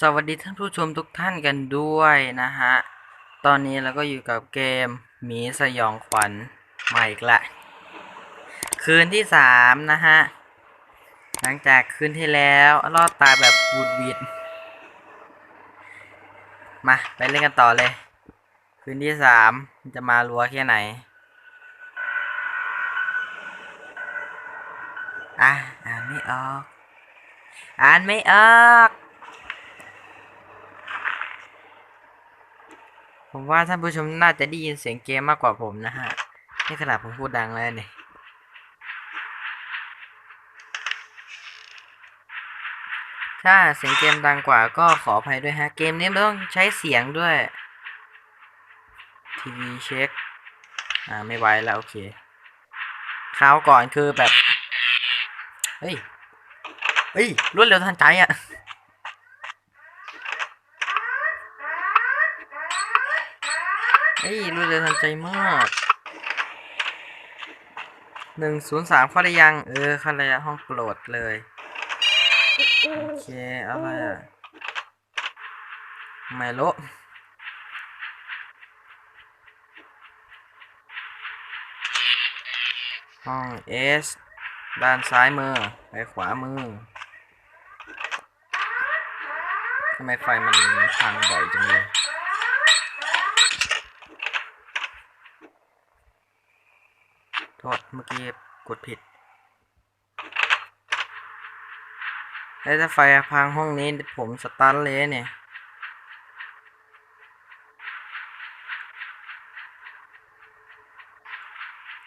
สวัสดีท่านผู้ชมทุกท่านกันด้วยนะฮะ ตอนนี้เราก็อยู่กับเกมหมีสยองขวัญใหม่อีกละ คืนที่สามนะฮะ หลังจากคืนที่แล้วรอดตายแบบวูดวิดมา ไปเล่นกันต่อเลย คืนที่สามจะมารัวแค่ไหน อะ อ่านไม่ออก อ่านไม่ออก ผมว่าท่านผู้ชมน่าจะได้ยินเสียงเกมมากกว่าผมนะฮะนี่ขนาดผมพูดดังแล้วเนี่ยถ้าเสียงเกมดังกว่าก็ขออภัยด้วยฮะ เกมนี้ไม่ต้องใช้เสียงด้วยทีวีเช็ค อ่า ไม่ไหวแล้ว โอเคคราวก่อนคือแบบ เฮ้ย เฮ้ย รวดเร็วทันใจอะ่ะ เฮ้ยรวดเร็วทันใจมากหนึ่งศูนย์สามเข้าได้ยัง เออเข้าได้ห้องโปรดเลย โอเค อะไรอะไมโลห้องเอสด้านซ้ายมือ ไปขวามือทำไมไฟมันพังบ่อยจังเลย โทษเมื่อกี้กดผิด แล้วถ้าไฟพังห้องนี้ผมสตาร์ทเลยเนี่ย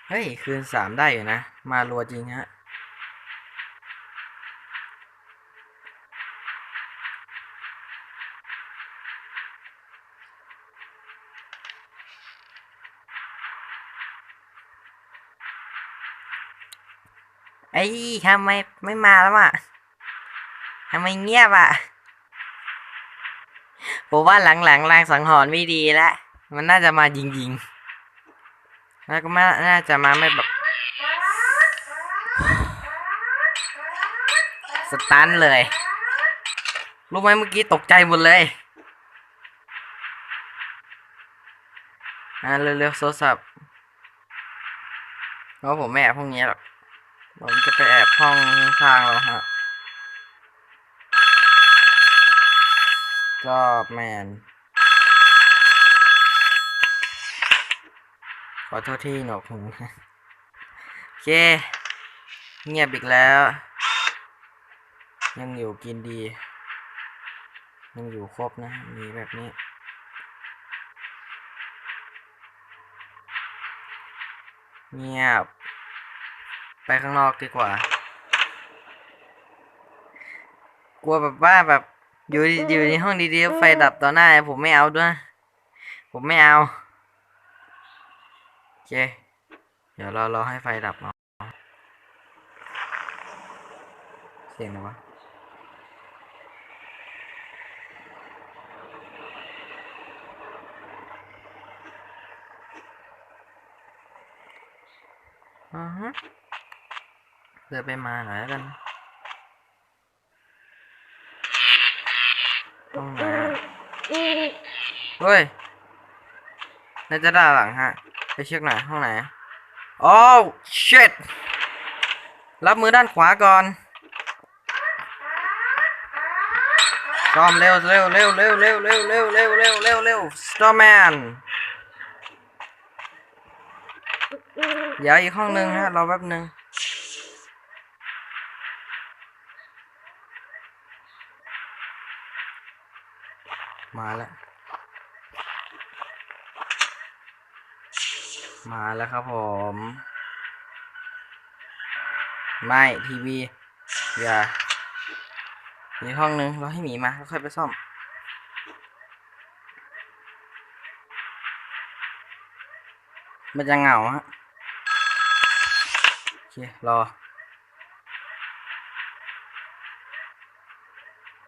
เฮ้ย คืนสามได้อยู่นะ มารัวจริงฮะ ไอ้ทำไมไม่มาแล้วอะทำไมเงียบอะผมว่าหลังๆรางสังหรณ์ไม่ดีแล้วมันน่าจะมายิงยิงๆแล้วก็ไม่น่าจะมาไม่แบบสตันเลย รู้ไหมเมื่อกี้ตกใจหมดเลย อ่าเร็วๆโทรศัพท์เพราะผมไม่แอบพวกนี้หรอก ผมจะไปแอบห้องข้างๆเราฮะจอบแมน ขอโทษที่หนวกหูนะโอเค เงียบอีกแล้ว ยังอยู่กินดี ยังอยู่ครบนะ มีแบบนี้เงียบ ไปข้างนอกดีกว่า กลัวแบบว่าแบบอยู่ดีอยู่ในห้องดีๆไฟดับต่อหน้า ผมไม่เอาด้วย ผมไม่เอา โอเค เดี๋ยวเรารอให้ไฟดับเนาะเสียงนะวะอือฮึ เดินไปมาหน่อยแล้วกันตรงไหนอะเฮ้ยน่าจะด้านหลังฮะ ไปเช็คหน่อยห้องไหนโอ้ shit รับมือด้านขวาก่อนซ่อมเร็วเร็วเร็วเร็วเร็วเร็วเร็วเร็วเร็วเร็วเร็ว Starman เดี๋ยวอีกห้องหนึ่งฮะรอแป๊บหนึ่ง มาแล้ว มาแล้วครับผม ไม่ทีวี อย่าอีห้องนึ่งรอให้หมีมาแล้วค่อยไปซ่อม มันจะเหงาฮะ โอเค รอ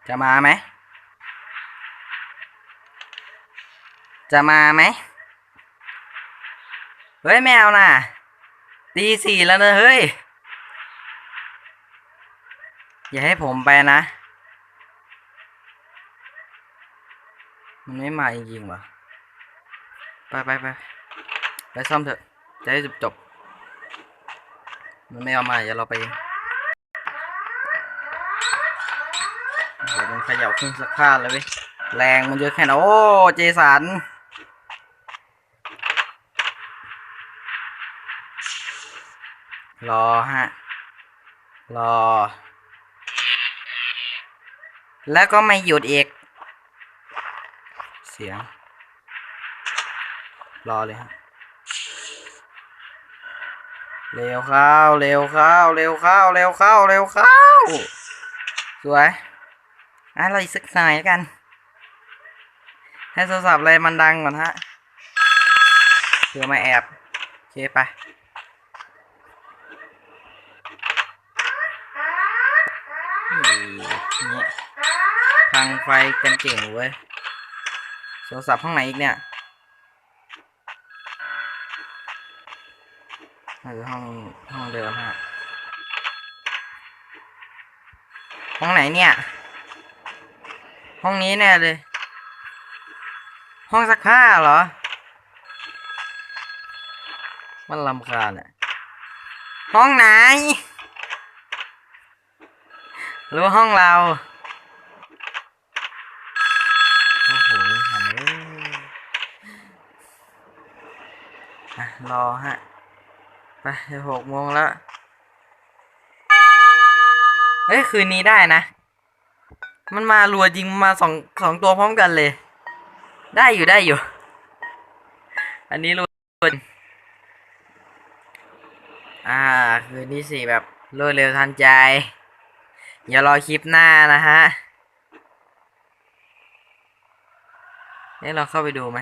จะมาไหม จะมาไหม เฮ้ยไม่เอาน่ะตีสี่แล้วนะเฮ้ย อย่าให้ผมไปนะ มันไม่มาจริงๆวะไปไปไปไปซ่อมเถอะ จะได้จบจบ มันไม่เอามาเดี๋ยวเราไปโอ้โหมันเขย่าเครื่องซักผ้าเลยเว้ยแรงมันเยอะแค่ไหนโอ้ เจสัน รอฮะ รอ แล้วก็ไม่หยุดอีก เสียง รอเลยฮะ เร็วเข้า เร็วเข้า เร็วเข้า เร็วเข้า เร็วเข้า สวยอะเราอีกสักหน่อยกัน ให้โทรศัพท์อะไรมันดังก่อนฮะเพื่อมาแอบ โอเคไป นี่นี่ พังไฟกันเก่งเว้ยโทรศัพท์ห้องไหนอีกเนี่ยน่าจะห้องห้องเดิมฮะห้องไหนเนี่ย ห้องนี้แน่เลย ห้องซักผ้าเหรอ มันลำคาญอะห้องไหน หรือห้องเรา โอ้โหหันเลยอะ รอฮะ ไปหกโมงแล้ว เฮ้ย คืนนี้ได้นะ มันมารัวจริงมาสองสองตัวพร้อมกันเลย ได้อยู่ได้อยู่ อันนี้รัวอ่า คืนนี้สี่แบบรวดเร็วทันใจ อย่ารอคลิปหน้านะฮะเอ๊ะเราเข้าไปดูไหม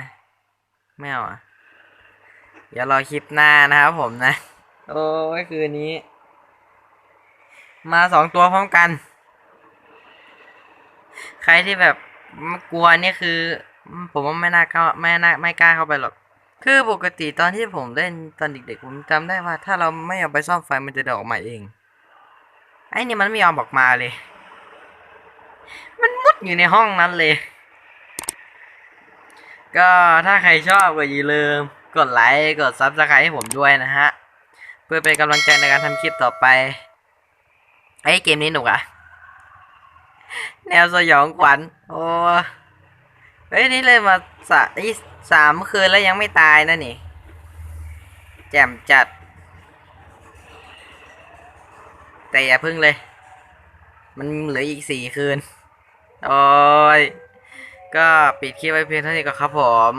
ไม่เอาอะ อย่ารอคลิปหน้านะครับผมนะ โอ้ยคืนนี้ มาสองตัวพร้อมกัน ใครที่แบบกลัวนี่คือ ผมว่าไม่น่าเข้าไม่น่าไม่กล้าเข้าไปหรอก คือปกติตอนที่ผมเล่นตอนเด็กๆผมจำได้ว่า ถ้าเราไม่เอาไปซ่อมไฟมันจะเดินออกมาเอง ไอ้นี่มันไม่ยอมออกมาเลย มันมุดอยู่ในห้องนั้นเลย ก็ถ้าใครชอบก็อย่าลืม กดไลค์กดซับสไครต์ให้ผมด้วยนะฮะ เพื่อเป็นกำลังใจในการทำคลิปต่อไปไอ้เกมนี้หนุกอะแนวสยองขวัญโอ้เฮ้ยนี่เลยมาสะอีสามคืนแล้วยังไม่ตายนะนี่ แจ่มจัด แต่อย่าพึ่งเลย มันเหลืออีกสี่คืน โอ้ย ก็ปิดคลิปไว้เพียงเท่านี้ก็ครับผม